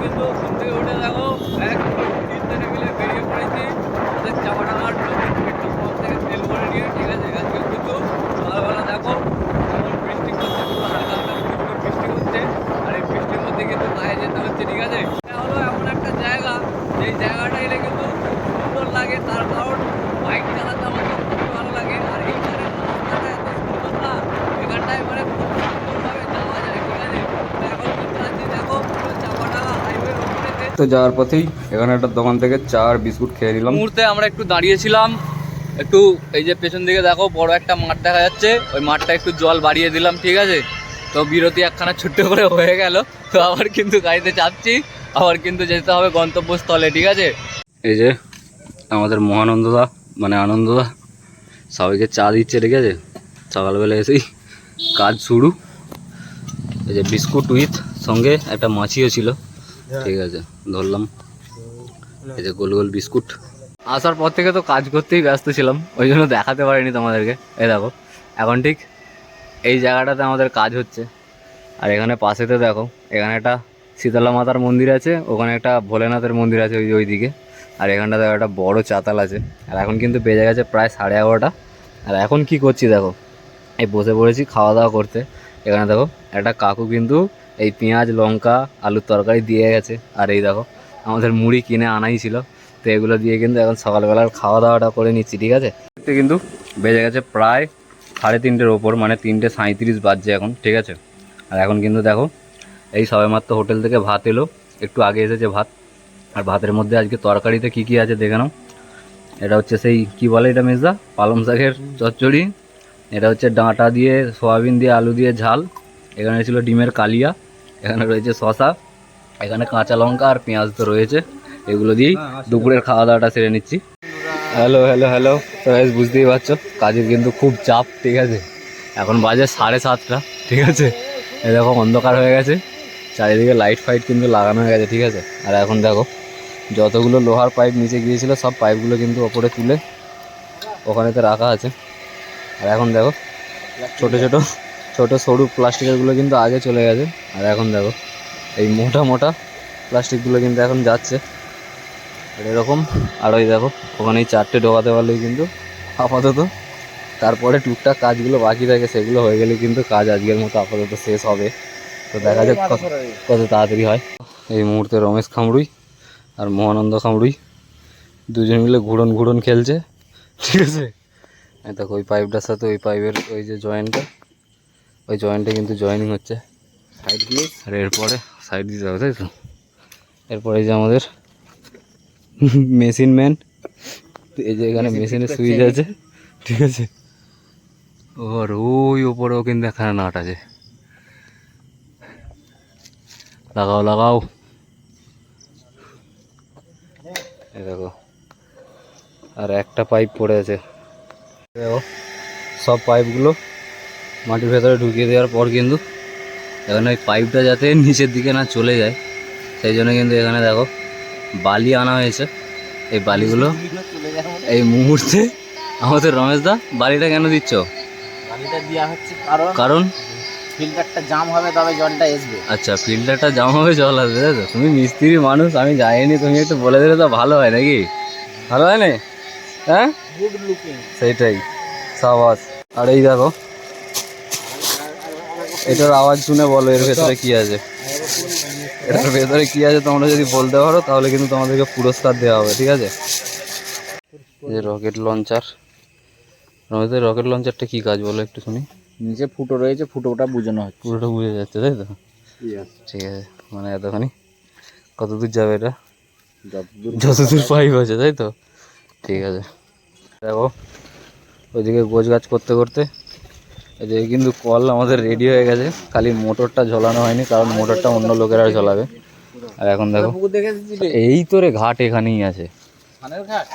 কিন্তু ঘুম উঠে দেখো এক তিনটে মিলে বেরিয়ে পড়েছি আমাদের চাপাডাঙ্গার পেট্রোল পাম্প থেকে তেল ভরে নিয়ে ঠিক আছে আজকে কিন্তু সকালবেলা দেখো এখন বৃষ্টি করছে পুরো হালকা হালকা ফুটফুট বৃষ্টি হচ্ছে আর এই বৃষ্টির মধ্যে কিন্তু গায়ে যেতে হচ্ছে ঠিক আছে এটা হলো এমন একটা জায়গা যেই জায়গাটা এলে কিন্তু খুব সুন্দর লাগে তার কারণ বাইক চালাতে আমার তো খুবই ভালো লাগে আর এইখানে রাস্তাটা এত সুন্দর না এখানটায় মানে খুব সুন্দরভাবে যাওয়া যায় ঠিক আছে তো এখন কিন্তু আছি দেখো পুরো চাপাডাঙ্গা হাইওয়ের ওপরেতে তো যাওয়ার পথেই এখানে একটা দোকান থেকে চা আর বিস্কুট খেয়ে নিলাম। মুহূর্তে আমরা একটু দাঁড়িয়েছিলাম। একটু এই যে পেছন দিকে দেখো, বড় একটা মাঠ দেখা যাচ্ছে। ওই মাঠটা একটু জল বাড়িয়ে দিলাম, ঠিক আছে? তো বিরতি একখানা ছোট্ট করে হয়ে গেল। তো আবার কিন্তু গাড়িতে চাপছি। আবার কিন্তু যেতে হবে গন্তব্যস্থলে, ঠিক আছে? এই যে আমাদের মহানন্দদা মানে আনন্দদা সবাইকে চা দিচ্ছে, ঠিক আছে? সকালবেলা এসেই কাজ শুরু। এই যে বিস্কুট উইথ সঙ্গে একটা মাছিও ছিল। ঠিক আছে ধরলাম। এই যে গোল গোল বিস্কুট। আসার পর থেকে তো কাজ করতেই ব্যস্ত ছিলাম ওই জন্য দেখাতে পারিনি তোমাদেরকে। এই দেখো এখন ঠিক এই জায়গাটাতে আমাদের কাজ হচ্ছে। আর এখানে পাশেতে দেখো এখানে একটা শীতলা মাতার মন্দির আছে ওখানে একটা ভোলেনাথের মন্দির আছে ওই ওই দিকে আর এখানটা দেখো একটা বড় চাতাল আছে। আর এখন কিন্তু বেজে গেছে প্রায় সাড়ে এগারোটা। আর এখন কি করছি দেখো এই বসে পড়েছি খাওয়া দাওয়া করতে। এখানে দেখো একটা কাকু কিন্তু এই পেঁয়াজ, লঙ্কা, আলুর তরকারি দিয়ে গেছে। আর এই দেখো, আমাদের মুড়ি কিনে আনাই ছিল। তো এগুলো দিয়ে কিন্তু এখন সকালবেলার খাওয়া দাওয়াটা করে নিচ্ছি, ঠিক আছে? কিন্তু বেজে গেছে প্রায় সাড়ে তিনটের ওপর মানে তিনটে সাঁইত্রিশ বাজছে এখন, ঠিক আছে? আর এখন কিন্তু দেখো, এই সবেমাত্র হোটেল থেকে ভাত এলো, একটু আগে এসেছে ভাত। আর ভাতের মধ্যে আজকে তরকারিতে কি কি আছে দেখে নাও। এটা হচ্ছে সেই, কি বলে এটা মেজদা পালং শাকের চচ্চড়ি। এটা হচ্ছে ডাঁটা দিয়ে, সয়াবিন দিয়ে, আলু দিয়ে ঝাল। এখানে ছিল ডিমের কালিয়া। এখানে রয়েছে শশা এখানে কাঁচা লঙ্কা আর পেঁয়াজ তো রয়েছে। এগুলো দিয়েই দুপুরের খাওয়া দাওয়াটা সেরে নিচ্ছি। হ্যালো হ্যালো হ্যালো তো বুঝতেই পারছ? কাজের কিন্তু খুব চাপ ঠিক আছে? এখন বাজে সাড়ে সাতটা ঠিক আছে? এই দেখো অন্ধকার হয়ে গেছে। চারিদিকে লাইট ফাইট কিন্তু লাগানো হয়ে গেছে ঠিক আছে? আর এখন দেখো যতগুলো লোহার পাইপ নিচে গিয়েছিল সব পাইপগুলো কিন্তু ওপরে তুলে ওখানেতে রাখা আছে। আর এখন দেখো ছোট ছোট ছোট সরু প্লাস্টিকেরগুলো কিন্তু আগে চলে গেছে। আর এখন দেখো, এই মোটা মোটা প্লাস্টিকগুলো কিন্তু এখন যাচ্ছে। এরকম, আর ওই দেখো ওখানে চারটে ঢোকাতে পারলেই কিন্তু আপাতত তারপরে টুকটাক কাজগুলো বাকি থাকে, সেগুলো হয়ে গেলে কিন্তু কাজ আজকের মতো আপাতত শেষ হবে। তো দেখা যাক কত কত তাড়াতাড়ি হয়। এই মুহূর্তে রমেশ খামরুই আর মহানন্দ খামরুই দুজন মিলে ঘুরন ঘুরন খেলছে। ঠিক আছে? দেখো, ওই পাইপটার সাথে ওই পাইপের ওই যে জয়েন্টটা ওই জয়েন্টে কিন্তু জয়েনিং হচ্ছে। সাইড দিয়ে? আর এরপরে সাইড দিতে হবে তাই তো? এরপরে এই যে আমাদের মেশিন ম্যান এই যে এখানে মেশিনের সুইচ আছে ঠিক আছে? ওর ওই ওপরেও কিন্তু এখানে নাট আছে। লাগাও লাগাও। এই দেখো। আর একটা পাইপ পড়ে আছে। সব পাইপগুলো মাটির ভেতরে ঢুকিয়ে দেওয়ার পর কিন্তু এখানে ওই পাইপটা যাতে নিচের দিকে না চলে যায় সেই জন্য কিন্তু এখানে দেখো বালি আনা হয়েছে। এই বালিগুলো এই মুহূর্তে আমাদের রমেশ দা বালিটা কেন দিচ্ছ? পানিটা দেওয়া হচ্ছে কারণ কারণ? ফিল্টারটা জাম হবে তবে জলটা আসবে। আচ্ছা ফিল্টারটা জাম হবে জল আসবে তাই তো? তুমি মিস্ত্রি মানুষ আমি যাইনি তুমি একটু বলে দিলে তো ভালো হয় নাকি? ভালো হয় না? হ্যাঁ? গুড লুকিং সেইটাই সাবাস। আর এই দেখো এটার আওয়াজ শুনে বলো এর ভেতরে কি আছে? এটার ভেতরে কি আছে তোমরা যদি বলতে পারো তাহলে কিন্তু তোমাদেরকে পুরস্কার দেওয়া হবে ঠিক আছে? এই যে রকেট লঞ্চার আমাদের রকেট লঞ্চারটা কি কাজ বলো একটু শুনি? নিচে ফুটো রয়েছে ফুটোটা বুঝানো হচ্ছে। পুরোটা বুঝে যাচ্ছে তাই তো? ঠিক আছে মানে এতখানি। কত দূর যাবে এটা? যতদূর পাইপ আছে তাই তো? ঠিক আছে। দেখো ওইদিকে গোছ গাছ করতে করতে এদিকে কিন্তু কল আমাদের রেডি হয়ে গেছে। খালি মোটরটা ঝোলানো হয়নি কারণ মোটরটা অন্য লোকেরা ঝোলাবে। আর এখন দেখো এই তো রে ঘাট এখানেই আছে।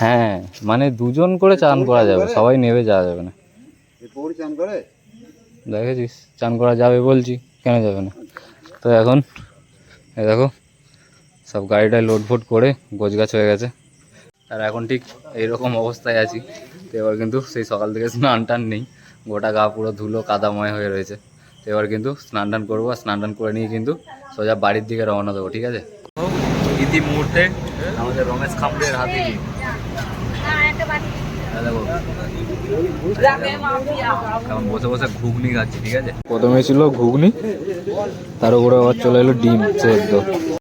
হ্যাঁ মানে দুজন করে চান করা যাবে সবাই নেবে যাওয়া যাবে না। দেখেছিস? চান করা যাবে বলছি কেন যাবে না? তো এখন এই দেখো সব গাড়িটায় লোড ফোড করে গোছগাছ হয়ে গেছে। আর এখন ঠিক এইরকম অবস্থায় আছি তো এবার কিন্তু সেই সকাল থেকে স্নান টান নেই। গোটা গা পুরো ধুলো কাদাময় হয়ে রয়েছে। তো এবার কিন্তু স্নান টান করব আর স্নান টান করে নিয়ে কিন্তু সোজা বাড়ির দিকে রওনা দেবো, ঠিক আছে? ইতি মুহূর্তে আমাদের রমেশ খামড়ের হাতে। বসে বসে ঘুগনি খাচ্ছি, ঠিক আছে? প্রথমে ছিল ঘুগনি, তার উপরে আবার চলে এলো ডিম, সেদ্ধ।